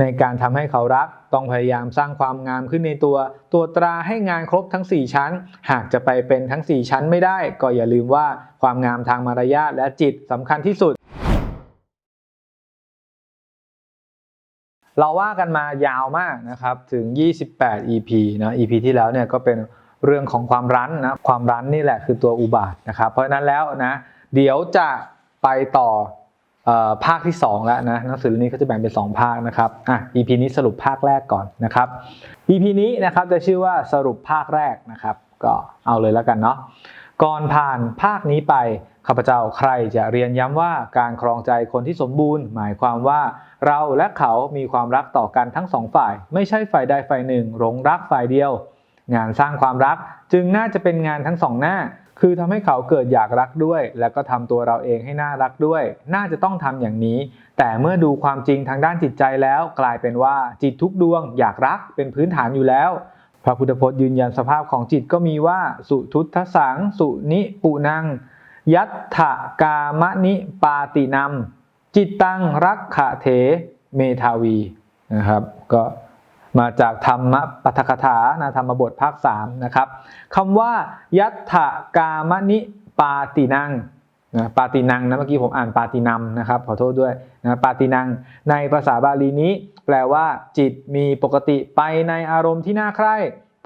ในการทำให้เขารักต้องพยายามสร้างความงามขึ้นในตัว ตัวตราให้งานครบทั้ง 4 ชั้น หากจะไปเป็นทั้ง 4 ชั้นไม่ได้ ก็อย่าลืมว่าความงามทางมารยาทและจิตสำคัญที่สุดเราว่ากันมายาวมากนะครับถึง 28 EP นะ EP ที่แล้วเนี่ยก็เป็นเรื่องของความรั้นนะความรั้นนี่แหละคือตัวอุบาทนะครับเพราะนั้นแล้วนะเดี๋ยวจะไปต่อ ภาคที่ 2 แล้วนะหนังสือเล่มนี้ก็จะแบ่งเป็น 2 ภาคนะครับอะ EP นี้สรุปภาคแรกก่อนนะครับ EP นี้นะครับจะชื่อว่าสรุปภาคแรกนะครับ ก็เอาเลยแล้วกันเนาะก่อนผ่านภาคนี้ไปข้าพเจ้าใครจะเรียนย้ำว่าการครองใจคนที่สมบูรณ์ หมายความว่าเราและเขามีความรักต่อกันทั้งสองฝ่าย ไม่ใช่ฝ่ายใดฝ่ายหนึ่งหลงรักฝ่ายเดียว งานสร้างความรักจึงน่าจะเป็นงานทั้งสองหน้า คือทำให้เขาเกิดอยากรักด้วย แล้วก็ทำตัวเราเองให้น่ารักด้วย น่าจะต้องทำอย่างนี้ แต่เมื่อดูความจริงทางด้านจิตใจแล้ว กลายเป็นว่าจิตทุกดวง อยากรักเป็นพื้นฐานอยู่แล้ว พระพุทธพจน์ยืนยันสภาพของจิตก็มีว่า สุทุทธสัง สุนิปุนัง ยัตถกามนิปาตินัมจิตตังรักขะเถเมทาวีนะครับ ก็ มาจากธรรมปัทกถานะธรรมบทภาค3นะครับคำว่า ยัตถกามนิปาตินังนะปาตินังนะเมื่อกี้ผมอ่านปาตินัมนะครับขอโทษด้วยนะปาตินัง ในภาษาบาลีนี้ แปลว่า จิตมีปกติไปในอารมณ์ที่น่าใคร่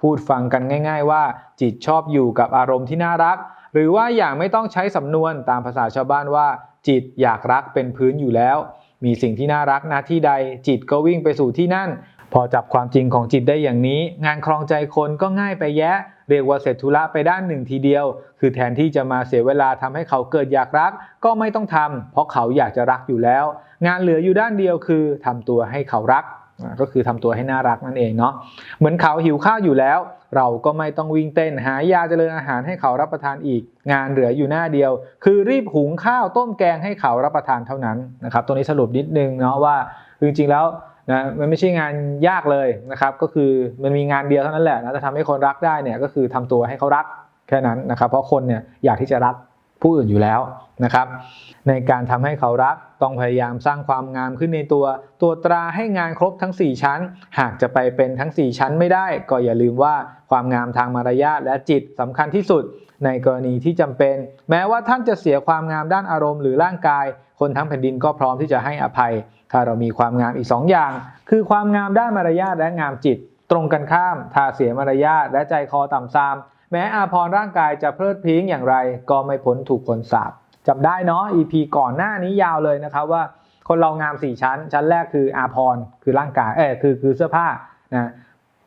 พูดฟังกันง่าย ๆ ว่า จิตชอบอยู่กับอารมณ์ที่น่ารัก หรือว่าอย่างไม่ต้องใช้สำนวนตามภาษาชาวบ้านว่า จิตอยากรักเป็นพื้นอยู่แล้ว มีสิ่งที่น่ารักน้าที่ใด จิตก็วิ่งไปสู่ที่นั่น พอจับความจริงของจิตได้อย่างนี้ งานครองใจคนก็ง่ายไปแยะ เรียกว่าเสร็จธุระไปด้านหนึ่งทีเดียว คือแทนที่จะมาเสียเวลาทำให้เขาเกิดอยากรัก ก็ไม่ต้องทำเพราะเขาอยากจะรักอยู่แล้ว งานเหลืออยู่ด้านเดียวคือทำตัวให้เขารักก็คือทำตัวให้น่ารักนั่นเองเนาะเหมือนเขาหิวข้าวอยู่แล้ว เราก็ไม่ต้องวิ่งเต้นหายาเจริญอาหารให้เขารับประทานอีก งานเหลืออยู่หน้าเดียว คือรีบหุงข้าวต้มแกงให้เขารับประทานเท่านั้นนะครับตัวนี้สรุปนิดนึงเนาะว่าจริงๆแล้ว นะมันไม่ใช่งานยากเลยนะครับ ก็คือมันมีงานเดียวเท่านั้นแหละนะจะทำให้คนรักได้เนี่ยก็คือทำตัวให้เขารักแค่นั้นนะครับ เพราะคนเนี่ยอยากที่จะรัก ผู้อื่นอยู่แล้วนะครับ ในการทำให้เขารักต้องพยายามสร้างความงามขึ้นในตัว ตัวตราให้งานครบทั้ง 4 ชั้น หากจะไปเป็นทั้ง 4 ชั้นไม่ได้ ก็อย่าลืมว่าความงามทางมารยาทและจิตสำคัญที่สุด ในกรณีที่จำเป็น แม้ว่าท่านจะเสียความงามด้านอารมณ์หรือร่างกาย คนทั้งแผ่นดินก็พร้อมที่จะให้อภัย ถ้าเรามีความงามอีก 2 อย่าง คือความงามด้านมารยาทและงามจิต ตรงกันข้ามถ้าเสียมารยาทและใจคอต่ำซาม แม้อาภรณ์ร่างกายจะเพลิดเพริ้งอย่างไร ก็ไม่พ้นถูกคนสาปจำได้เนาะ EP ก่อนหน้านี้ยาวเลยนะครับว่าคนเรางาม 4 ชั้น ชั้นแรกคืออาภรณ์คือร่างกายเออคือคือเสื้อผ้านะ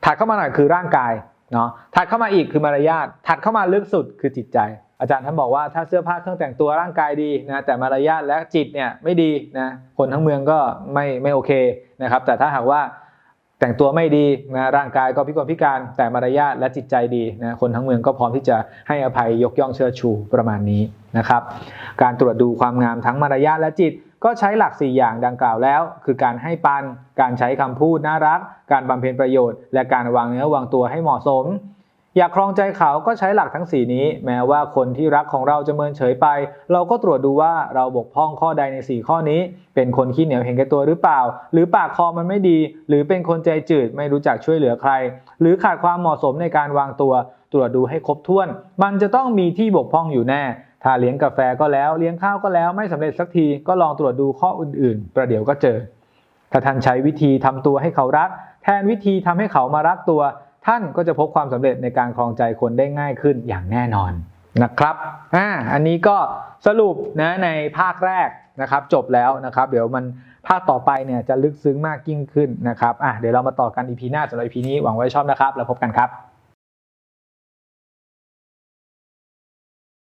ถัดเข้ามาหน่อยคือร่างกายเนาะถัดเข้ามาอีกคือมารยาทถัดเข้ามาลึกสุดคือจิตใจ อาจารย์ท่านบอกว่าถ้าเสื้อผ้าเครื่องแต่งตัวร่างกายดีนะแต่มารยาทและจิตเนี่ยไม่ดีนะคนทั้งเมืองก็ไม่ไม่โอเคนะครับแต่ถ้าหากว่า แต่งตัวไม่ดีนะร่างกายก็พิกลพิการแต่มารยาทและจิตใจดีนะคนทั้งเมืองก็พร้อมที่จะให้อภัยยกย่องเชิดชูประมาณนี้นะครับ การตรวจดูความงามทั้งมารยาทและจิต ก็ใช้หลัก 4 อย่างดังกล่าวแล้ว คือการให้ปัน การใช้คำพูดน่ารัก การบำเพ็ญประโยชน์ และการวางเนื้อวางตัวให้เหมาะสม อยากครองใจเขาก็ใช้หลักทั้ง 4 นี้ แม้ว่าคนที่รักของเราจะเมินเฉยไป เราก็ตรวจดูว่าเราบกพร่องข้อใดใน 4 ข้อนี้ เป็นคนขี้เหนียวเห็นแก่ตัวหรือเปล่า หรือปากคอมันไม่ดี หรือเป็นคนใจจืดไม่รู้จักช่วยเหลือใคร หรือขาดความเหมาะสมในการวางตัว ตรวจดูให้ครบถ้วน มันจะต้องมีที่บกพร่องอยู่แน่ถ้าเลี้ยงกาแฟก็แล้วเลี้ยงข้าวก็แล้วไม่สำเร็จสักทีก็ลองตรวจดูข้ออื่นๆ ประเดี๋ยวก็เจอ ถ้าท่านใช้วิธีทำตัวให้เขารัก แทนวิธีทำให้เขามารักตัว ท่านก็จะพบความสำเร็จในการครองใจคนได้ง่ายขึ้นอย่างแน่นอนนะครับอ่าอันนี้ก็สรุปนะในภาคแรกนะครับ จบแล้วนะครับ เดี๋ยวมันภาคต่อไปเนี่ยจะลึกซึ้งมากยิ่งขึ้นนะครับอะเดี๋ยวเรามาต่อกันอีพีหน้าสำหรับอีพีนี้หวังไว้ชอบนะครับ แล้วพบกันครับ